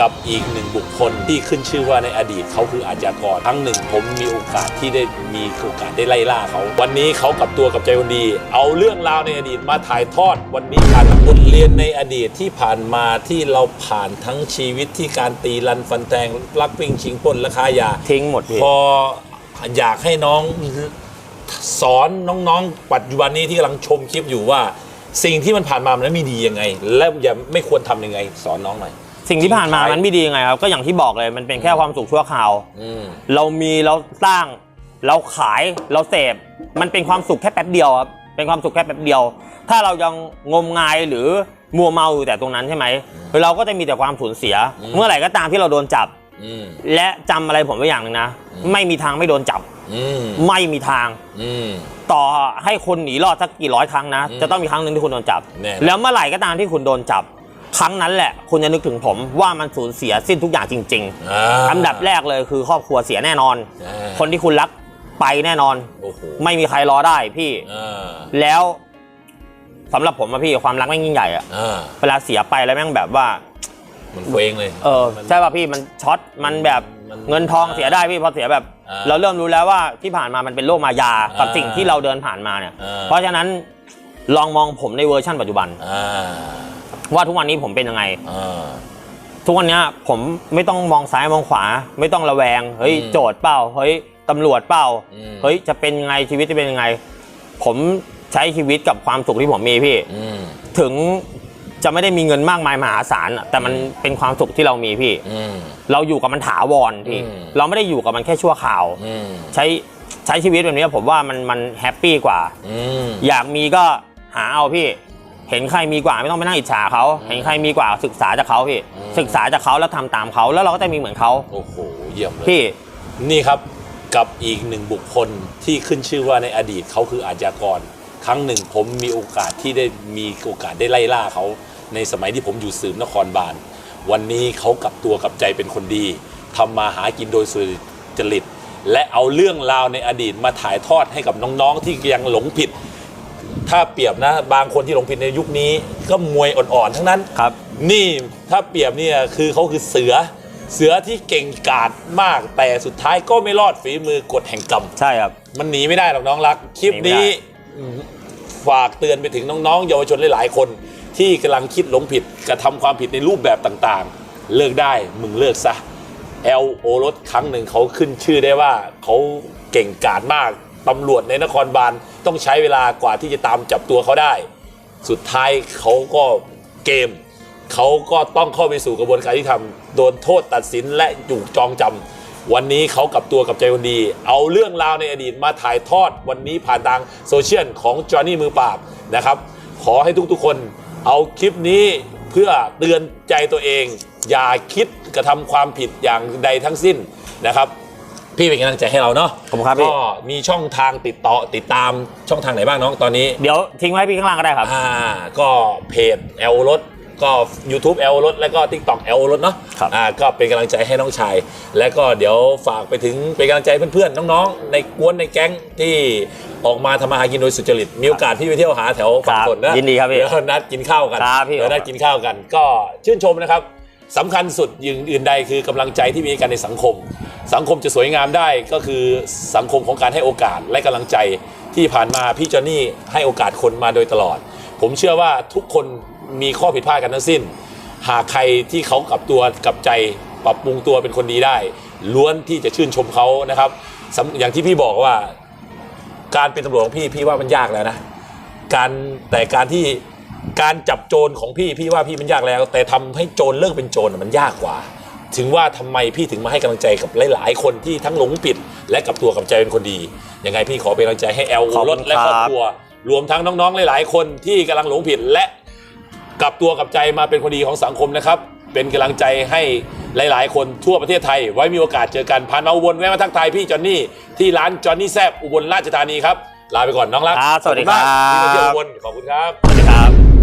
กับอีกหนึ่งบุคคลที่ขึ้นชื่อว่าในอดีตเขาคืออาชญากรครั้งหนึ่ง ผมมีโอกาสที่ได้มีโอกาสได้ไล่ล่าเขา วันนี้เขากลับตัวกับใจคนดี เอาเรื่องราวในอดีตมาถ่ายทอด วันนี้ผ่านบทเรียนในอดีตที่ผ่านมาที่เราผ่านทั้งชีวิตที่การตีรันฟันแทงลักวิ่งชิงปล้นและค้ายาทิ้งหมดพี่พออยากให้น้องสอนน้องๆ ปัจจุบันนี้ที่กำลังชมคลิปอยู่ว่า สิ่งที่มันผ่านมามันไม่ดียังไง และอย่าไม่ควรทำยังไง สอนน้องหน่อย สิ่งที่ผ่านมามันไม่ดียังไงครับ ก็อย่างที่บอกเลยมันเป็นแค่ความสุขชั่วคราว อืม เรามีเราสร้าง เราขายเราเสพมันเป็นความสุขแค่แป๊บเดียวครับเป็นความสุขแค่แป๊บเดียว ถ้าเรายังงมงายหรือมัวเมาอยู่แต่ตรงนั้นใช่ไหมเราก็จะมีแต่ความสูญเสียเมื่อไหร่ก็ตามที่เราโดนจับ อืม และจำอะไรผมไว้อย่างหนึ่งนะ ไม่มีทางไม่โดนจับ อืม ไม่มีทาง อืม ต่อให้คนหนีรอดสักกี่ร้อยครั้งนะ อืมจะต้องมีครั้งหนึ่งที่คุณโดนจับ แน่นอน แล้วเมื่อไหร่ก็ตามที่คุณโดนจับ ครั้งนั้นแหละคุณจะนึกถึงผมว่ามันสูญเสียสิ้นทุกอย่างจริงอ่าๆอันดับแรกเลยคือครอบครัวเสียแน่นอน อ่าคนที่คุณรักไปแน่นอน โอ้โหไม่มีใครรอได้พี่ อ่าแล้วสำหรับผมอะพี่ความรักแม่งยิ่งใหญ่อะอ่าเวลาเสียไปแล้วแม่งแบบว่า มันเคว้งเลย เออใช่ป่ะพี่มันช็อตมันแบบมันเงินทองเสียได้พี่พอเสียแบบ อ่าเราเริ่มรู้แล้วว่าที่ผ่านมามันเป็นโลกมายากับอ่าสิ่งที่เราเดินผ่านมาเนี่ย อ่า เพราะฉะนั้นลองมองผมในเวอร์ชั่นปัจจุบัน อ่า ว่าทุกวันนี้ผมเป็นยังไง อ่า ทุกวันเนี้ยผมไม่ต้องมองซ้ายมองขวา ไม่ต้องระแวง เฮ้ยอืมโจทย์เปล่า เฮ้ยตำรวจเปล่า อืม เฮ้ยจะเป็นยังไงชีวิตจะเป็นยังไง ผมใช้ชีวิตกับความสุขที่ผมมีพี่ อืมถึงจะไม่ได้มีเงินมากมายมหาศาลอะแต่มันเป็นความสุขที่เรามีพี่ อืม เราอยู่กับมันถาวรพี่ อืม เราไม่ได้อยู่กับมันแค่ชั่วคราว อืมใช้ใช้ชีวิตแบบนี้ผมว่ามันมันแฮปปี้กว่า อืม อยากมีก็หาเอาพี่ เห็นใครมีกว่าไม่ต้องไปนั่งอิจฉาเขาเห็นใครมีกว่าศึกษาจากเขาพี่อืม ศึกษาจากเขาแล้วทำตามเขาแล้วเราก็จะมีเหมือนเขาโอ้โห เยี่ยมเลย พี่ นี่ครับกับอีกหนึ่งบุคคลที่ขึ้นชื่อว่าในอดีตเขาคืออาชญากร ครั้งหนึ่งผมมีโอกาสที่ได้มีโอกาสได้ไล่ล่าเขา ในสมัยที่ผมอยู่สืบนครบาลวันนี้เขากลับตัวกลับใจเป็นคนดีทำมาหากินโดยสุจริต และเอาเรื่องราวในอดีตมาถ่ายทอดให้กับน้องๆที่ยังหลงผิด ถ้าเปรียบนะ บางคนที่หลงผิดในยุคนี้ ก็มวยอ่อนๆทั้งนั้น ครับ นี่ถ้าเปรียบเนี่ยคือเขาคือเสือ เสือที่เก่งกาจมากแต่สุดท้ายก็ไม่รอดฝีมือกฎแห่งกรรม ใช่ครับ มันหนีไม่ได้หรอกน้องรัก คลิปหนีไม่นี้ได้อืมฝากเตือนไปถึงน้องๆ เยาวชนหลายๆ คน ที่กำลังคิดหลงผิดกระทำความผิดในรูปแบบต่างๆ เลิกได้มึงเลิกซะเอลโอรสครั้งหนึ่งเขาขึ้นชื่อได้ว่าเขาเก่งกาจมาก ตำรวจในนครบาลต้องใช้เวลากว่าที่จะตามจับตัวเขาได้ สุดท้ายเขาก็เกม เขาก็ต้องเข้าไปสู่กระบวนการที่ทำโดนโทษตัดสินและอยู่จองจำวันนี้เขากลับตัวกับใจคนดี เอาเรื่องราวในอดีตมาถ่ายทอดวันนี้ผ่านทางโซเชียลของจอห์นนี่มือปราบนะครับ ขอให้ทุกๆคนเอาคลิปนี้เพื่อเตือนใจตัวเอง อย่าคิดกระทำความผิดอย่างใดทั้งสิ้นนะครับ พี่เป็นกำลังใจให้เราเนาะขอบคุณครับพี่ ก็มีช่องทางติดต่อติดตามช่องทางไหนบ้างน้องตอนนี้ เดี๋ยวทิ้งไว้พี่ข้างล่างก็ได้ครับ อ่าก็เพจแอลรถก็ YouTube แอลรถแล้วก็ TikTok แอลรถเนาะครับ อ่าก็เป็นกำลังใจให้น้องชาย และก็เดี๋ยวฝากไปถึงเป็นกำลังใจเพื่อนๆ น้องๆ ในกวนในแก๊งที่ออกมาทำมาหากินโดยสุจริต มีโอกาสที่ไปเที่ยวหาแถวฝั่งทนนะยินดีครับพี่เดี๋ยวนัดกินข้าวกันครับพี่ เดี๋ยวนัดกินข้าวกัน ก็ชื่นชมนะครับ สำคัญสุดอย่างอื่นใดคือกำลังใจที่มีกันในสังคม สังคมจะสวยงามได้ก็คือสังคมของการให้โอกาสและกำลังใจที่ผ่านมาพี่จอนนี่ให้โอกาสคนมาโดยตลอด ผมเชื่อว่าทุกคนมีข้อผิดพลาดกันทั้งสิ้น หากใครที่เขากลับตัวกลับใจปรับปรุงตัวเป็นคนดีได้ ล้วนที่จะชื่นชมเขานะครับ อย่างที่พี่บอกว่า การเป็นตำรวจของพี่พี่ว่ามันยากแล้วนะการแต่การที่ การจับโจรของพี่พี่ว่าพี่มันยากแล้ว แต่ทำให้โจรเลิกเป็นโจรน่ะมันยากกว่า ถึงว่าทำไมพี่ถึงมาให้กำลังใจกับหลาย ๆ คนที่ทั้งหลงผิดและกลับตัวกลับใจเป็นคนดียังไงพี่ขอเป็นกำลังใจให้แอลขอบคุณรถและครอบครัว รวมทั้งน้อง ๆ หลาย ๆ คนที่กำลังหลงผิดและกลับตัวกลับใจมาเป็นคนดีของสังคมนะครับ เป็นกำลังใจให้หลาย ๆ คนทั่วประเทศไทย ไว้มีโอกาสเจอกันผ่านมาอุบลแวะมาทักทายพี่จอนนี่ที่ร้านจอนนี่แซบอุบลราชธานีครับลาไปก่อนน้องรักครับสวัสดีขอณมากครับที่มาเที่ยวอุบลขอบคุณครับ สวัสดีครับ